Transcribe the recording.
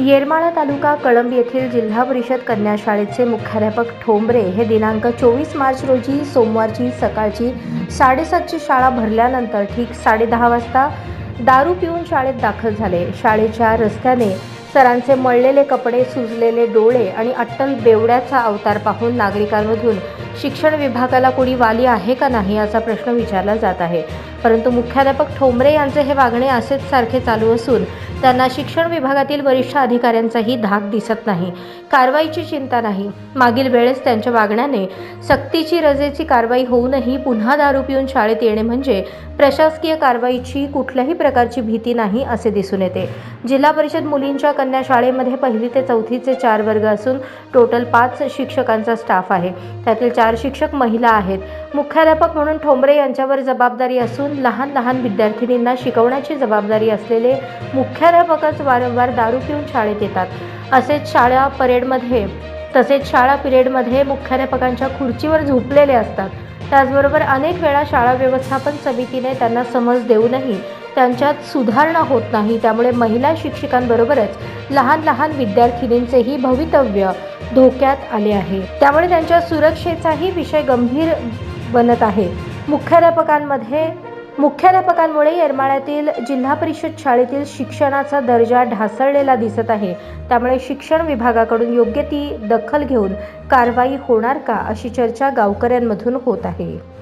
येरमाळा तालुका कळंब येथील जिल्हा परिषद कन्या शाळेचे मुख्याध्यापक ठोंबरे हे दिनांक चोवीस मार्च रोजी सोमवारची सकाळची साडेसातची शाळा भरल्यानंतर ठीक साडेदहा वाजता दारू पिऊन शाळेत दाखल झाले. शाळेच्या रस्त्याने सरांचे मळलेले कपडे सुजलेले डोळे आणि अट्टल बेवड्याचा अवतार पाहून नागरिकांमधून शिक्षण विभागाला कोणी वाली आहे का नाही असा प्रश्न विचारला जात आहे. परंतु मुख्याध्यापक ठोंबरे यांचे हे वागणे असेच सारखे चालू असून त्यांना शिक्षण विभागातील वरिष्ठ अधिकाऱ्यांचाही धाक दिसत नाही. कारवाईची चिंता नाही. मागील वेळेस त्यांच्या वागण्याने सक्तीची रजेची कारवाई होऊनही पुन्हा दारू पिऊन शाळेत येणे म्हणजे प्रशासकीय कारवाईची कुठल्याही प्रकारची भीती नाही असे दिसून येते. जिल्हा परिषद मुलींच्या कन्या शाळेमध्ये पहिली ते चौथीचे चार वर्ग असून टोटल पाच शिक्षकांचा स्टाफ आहे. त्यातील चार शिक्षक महिला आहेत. मुख्याध्यापक म्हणून ठोंबरे यांच्यावर जबाबदारी असून लहान लहान विद्यार्थिनींना शिकवण्याची जबाबदारी असलेले मुख्या प्राध्यापकच वारंवार दारू पिऊन शाळेत येतात. असेच शाळा परेडमध्ये तसेच शाळा पिरियडमध्ये मुख्याध्यापकांच्या खुर्चीवर झोपलेले असतात. त्याचबरोबर अनेक वेळा शाळा व्यवस्थापन समितीने त्यांना समज देऊनही त्यांच्यात सुधारणा होत नाही. त्यामुळे महिला शिक्षकांबरोबरच लहान लहान विद्यार्थिनींचेही भवितव्य धोक्यात आले आहे. त्यामुळे त्यांच्या सुरक्षेचाही विषय गंभीर बनत आहे. मुख्याध्यापकांमध्ये मुख्याध्यापकांमुळे येरमाळ्यातील जिल्हा परिषद शाळेतील शिक्षणाचा दर्जा ढासळलेला दिसत आहे. त्यामुळे शिक्षण विभागाकडून योग्य ती दखल घेऊन कारवाई होणार का अशी चर्चा गावकऱ्यांमधून होत आहे.